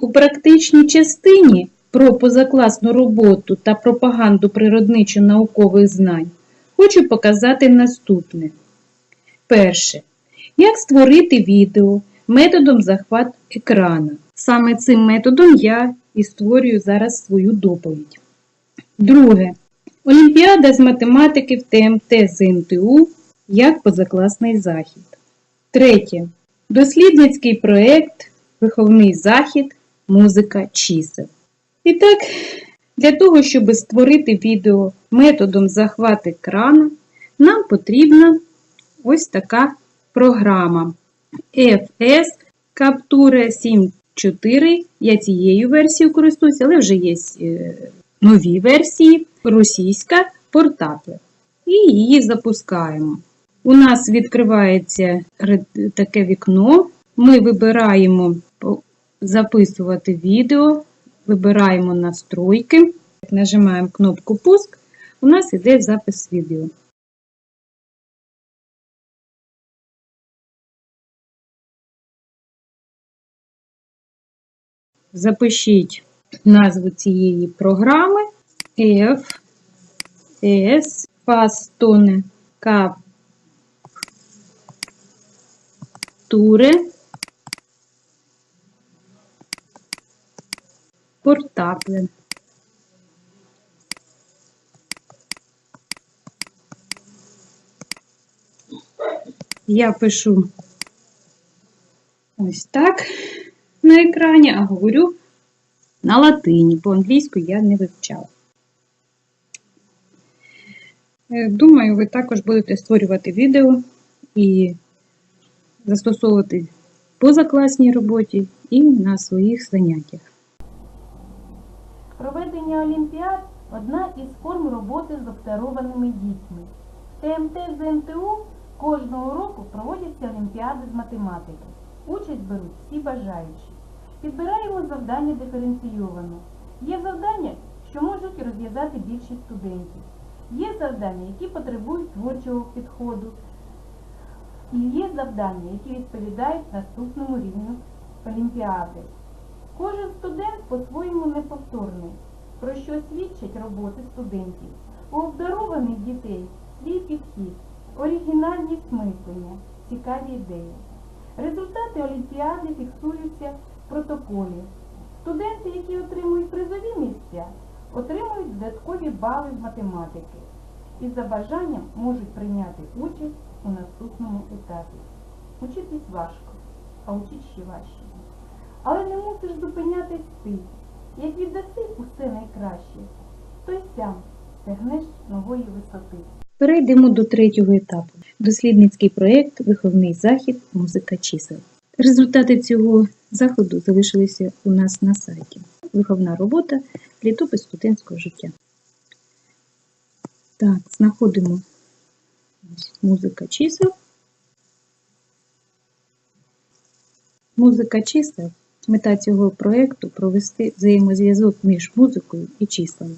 У практичній частині про позакласну роботу та пропаганду природничо-наукових знань хочу показати наступне. Перше. Як створити відео методом захват екрана. Саме цим методом я і створюю зараз свою доповідь. Друге. Олімпіада з математики в ТМТ з НТУ як позакласний захід. Третє. Дослідницький проєкт Виховний захід Музика чисел. І так, для того, щоб створити відео методом захват екрану, нам потрібна ось така програма FS Capture 7.4. Я цією версією користуюся, але вже є е, нові версії, російська портапле. І її запускаємо. У нас відкривається таке вікно. Ми вибираємо записувати відео, вибираємо настройки, нажимаємо кнопку Пуск. У нас іде запис відео. Запишіть назву цієї програми F S Fastone Capture Portable. Я пишу ось так на екрані, а говорю на латині. По-англійську я не вивчала. Е, Думаю, ви також будете створювати відео і застосовувати позакласній роботі і на своїх заняттях. Проведення олімпіад одна із форм роботи з обдарованими дітьми. В ТМТ з НТУ кожного року проводяться олімпіади з математики. Участь беруть всі бажаючі. Підбираємо завдання диференційовано. Є завдання, що можуть розв'язати більшість студентів. Є завдання, які потребують творчого підходу. І є завдання, які відповідають наступному рівню олімпіади. Кожен студент по-своєму неповторний, про що свідчать роботи студентів. У обдарованих дітей свій підхід, оригінальність мислення, цікаві ідеї. Результати олімпіади фіксуються в протоколі. Студенти, які отримують призові місця, отримують додаткові бали з математики і за бажанням можуть прийняти участь у наступному етапі. Учитись важко, а учить ще важче. Але не мусиш зупинятись ти. Як віддаси усе найкраще, то й сям стягнеш нової висоти. Перейдемо до третього етапу. Дослідницький проєкт Виховний захід Музика чисел. Результати цього заходу залишилися у нас на сайті. Виховна робота, літопис студентського життя. Так, знаходимо музика чисел. Музика чисел. Мета цього проєкту провести взаємозв'язок між музикою і числами.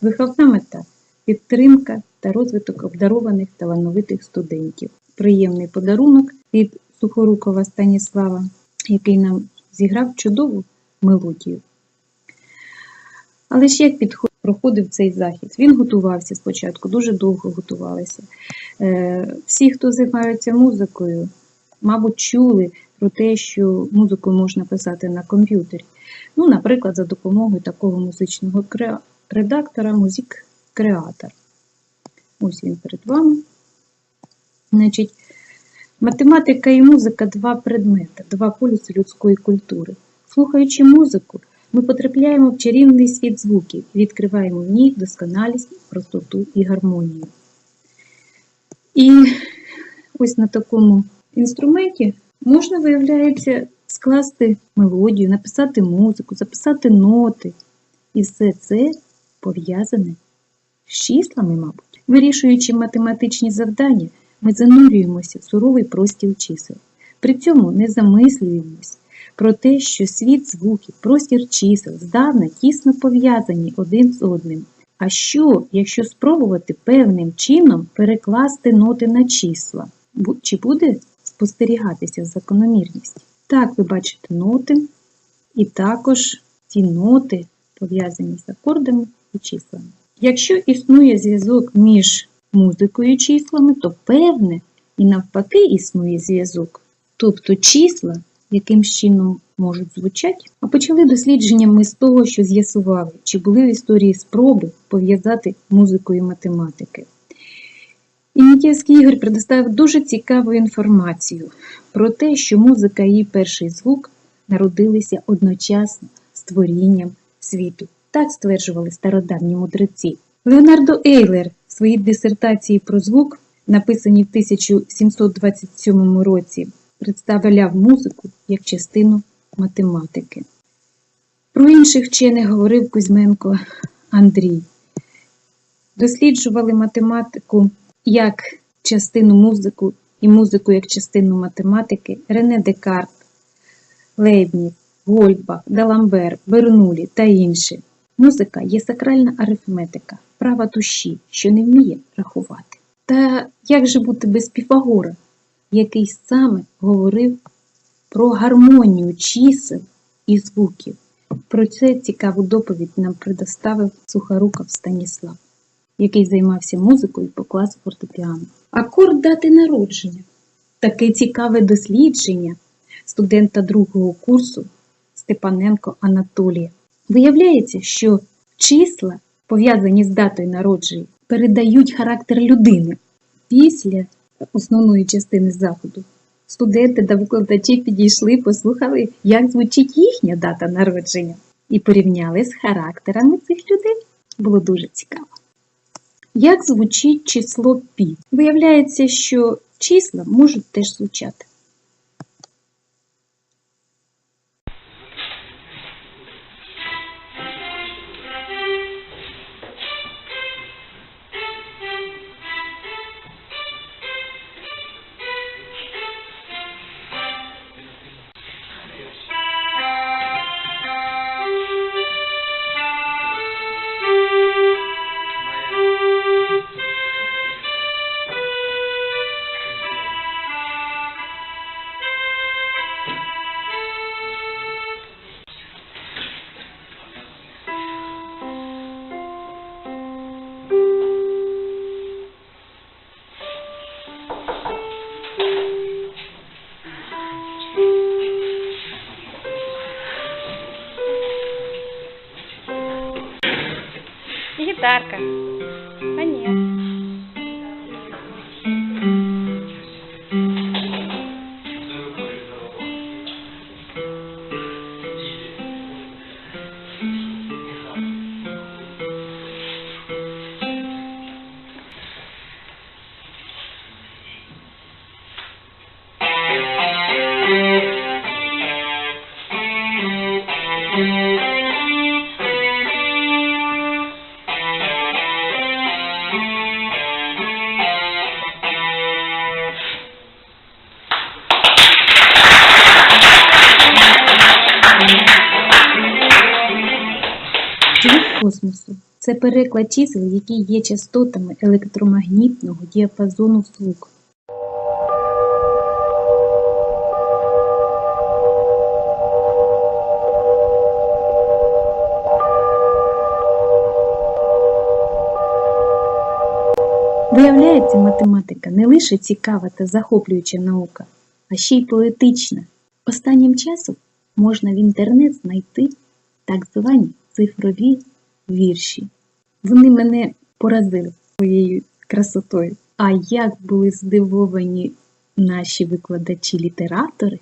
Виховна мета підтримка та розвиток обдарованих талановитих студентів. Приємний подарунок від Сухорукова Станіслава, який нам зіграв чудову мелодію. Але ж як підход проходив цей захід? Він готувався спочатку, дуже довго готувалися. Е, Всі, хто займаються музикою, мабуть, чули про те, що музику можна писати на комп'ютері. Ну, наприклад, за допомогою такого музичного редактора Music Creator. Ось він перед вами. Значить, математика і музика два предмети, два полюси людської культури. Слухаючи музику, ми потрапляємо в чарівний світ звуків відкриваємо в ній досконалість, простоту і гармонію. І ось на такому інструменті можна, виявляється, скласти мелодію, написати музику, записати ноти. І все це пов'язане з числами, мабуть. Вирішуючи математичні завдання, ми занурюємося в суровий простір чисел. При цьому не замислюємось про те, що світ звуків, простір чисел здавна тісно пов'язані один з одним. А що, якщо спробувати певним чином перекласти ноти на числа? Чи буде спостерігатися закономірність? Так, ви бачите ноти, і також ті ноти, пов'язані з акордами і числами. Якщо існує зв'язок між музикою і числами, то певне і навпаки існує зв'язок. Тобто числа яким чином можуть звучати, а почали дослідження ми з того, що з'ясували, чи були в історії спроби пов'язати музику і математики. Ініківський Ігор предоставив дуже цікаву інформацію про те, що музика і перший звук народилися одночасно з творінням світу. Так стверджували стародавні мудреці. Леонардо Ейлер в своїй дисертації про звук, написаній в 1727 році, представляв музику як частину математики. Про інших вчених говорив Кузьменко Андрій. Досліджували математику як частину музику і музику як частину математики Рене Декарт, Лейбніц, Гольдбах, Даламбер, Бернулі та інші. Музика є сакральна арифметика, права душі, що не вміє рахувати. Та як же бути без Піфагора, який саме говорив про гармонію чисел і звуків? Про це цікаву доповідь нам предоставив Сухоруков Станіслав, який займався музикою по класу фортепіано. Акорд дати народження. Таке цікаве дослідження студента другого курсу Степаненко Анатолія. Виявляється, що числа, пов'язані з датою народження, передають характер людини. Після основної частини заходу студенти та викладачі підійшли, послухали, як звучить їхня дата народження, і порівняли з характерами цих людей. Було дуже цікаво. Як звучить число пі? Виявляється, що числа можуть теж звучати. Це переклад чисел, які є частотами електромагнітного діапазону звуку. Виявляється, математика не лише цікава та захоплююча наука, а ще й поетична. Останнім часом можна в інтернет знайти так звані цифрові вірші. Вони мене поразили своєю красотою. А як були здивовані наші викладачі-літератори,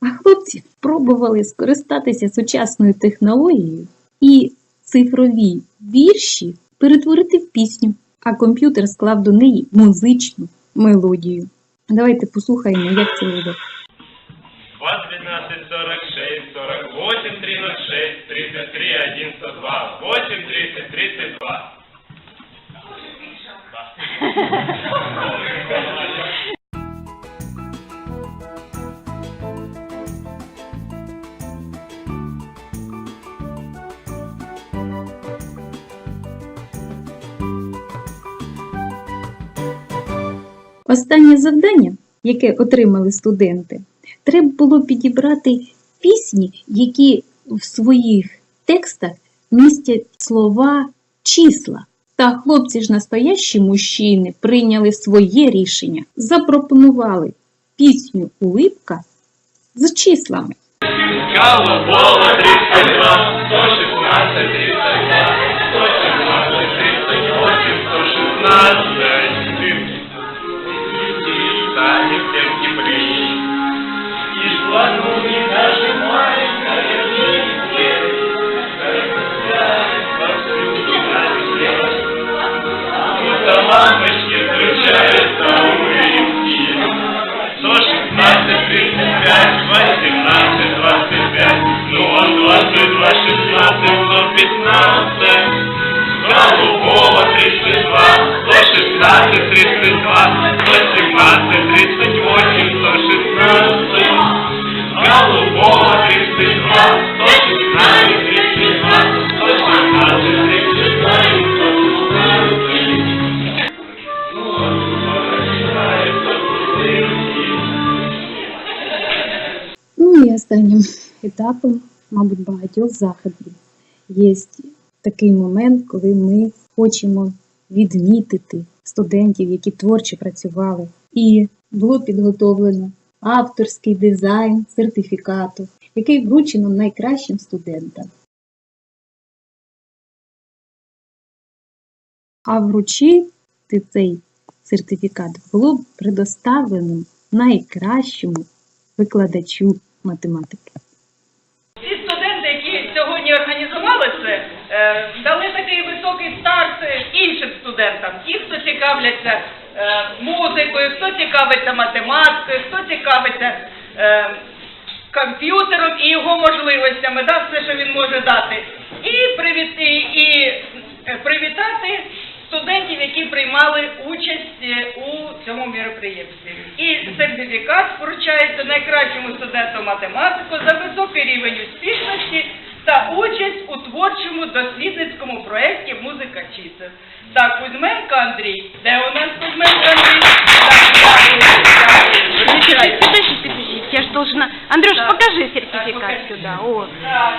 А хлопці спробували скористатися сучасною технологією і цифрові вірші перетворити в пісню, а комп'ютер склав до неї музичну мелодію. Давайте послухаємо, як це буде. 2, 12, 46, 48, 36, 33, 1, 102, 8, 30, 32. Останнє завдання, яке отримали студенти, треба було підібрати пісні, які в своїх текстах містять слова числа. Та хлопці ж настоящі мужчини прийняли своє рішення, запропонували пісню Улипка з числами. Голубого 32, 116, етапом, мабуть, багатьох заходів є такий момент, коли ми хочемо відмітити студентів, які творчо працювали. І було підготовлено авторський дизайн сертифікату, який вручено найкращим студентам. А вручити цей сертифікат було предоставлено найкращому викладачу математики. Ці студенти, які сьогодні організували це, е, дали такий високий старт іншим студентам. Ті, хто цікавляться е, музикою, хто цікавиться математикою, хто цікавиться е, комп'ютером і його можливостями, да, все, що він може дати. І, привіт, і, е, привітати студентів, які приймали участь е, у цьому міроприємстві. І сертифікат вручається найкращому студенту математику за високий рівень успішності та участь у творчому дослідницькому проєкті Музика чисел. Так, Кузьменко Андрій. Де у нас Кузьменко Андрій? Так. Подождите, подождите, я же должна... Андрюш, Так. покажи Так, сертификат покажи. сюда. О. Так.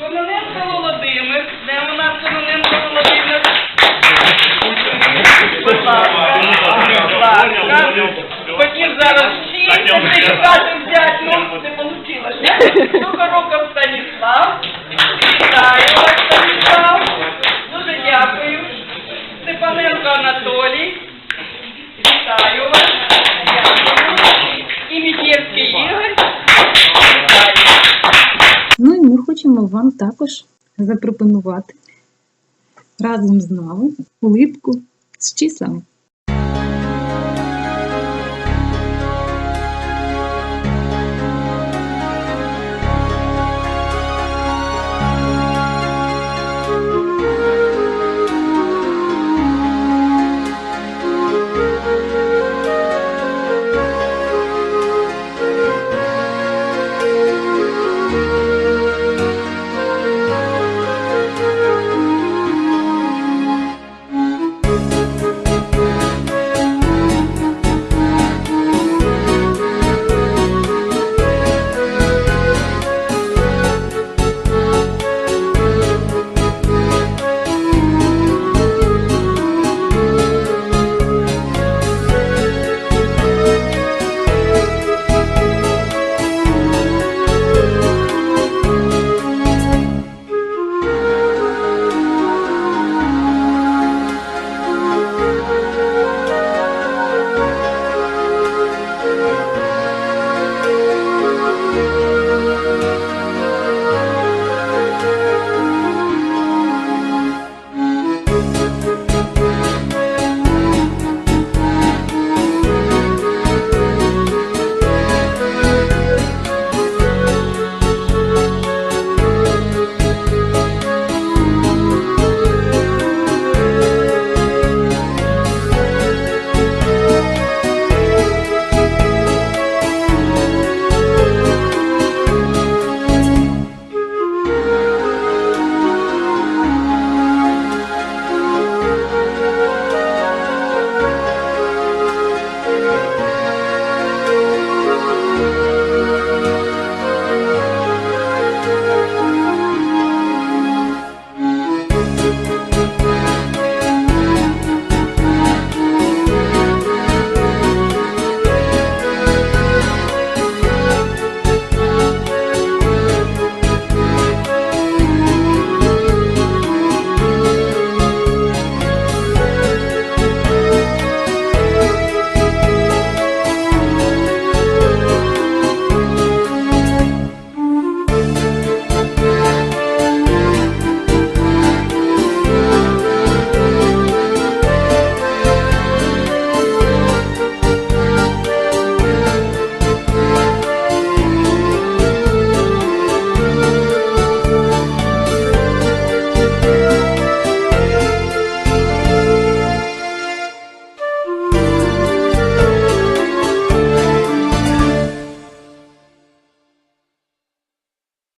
Кононенко Володимир. Де у нас Кононенко Володимир? Будь ласка. Будь ласка. Хотів зараз всі сертифікати взяти, ну не вийшло. Сухоруков Станіслав. Вітаю вас, Станіслав. Дуже дякую. Степаненко Анатолій. Вітаю вас. Дякую. І Мітєвський Ігор. Ну і ми хочемо вам також запропонувати разом з нами улипку з числами.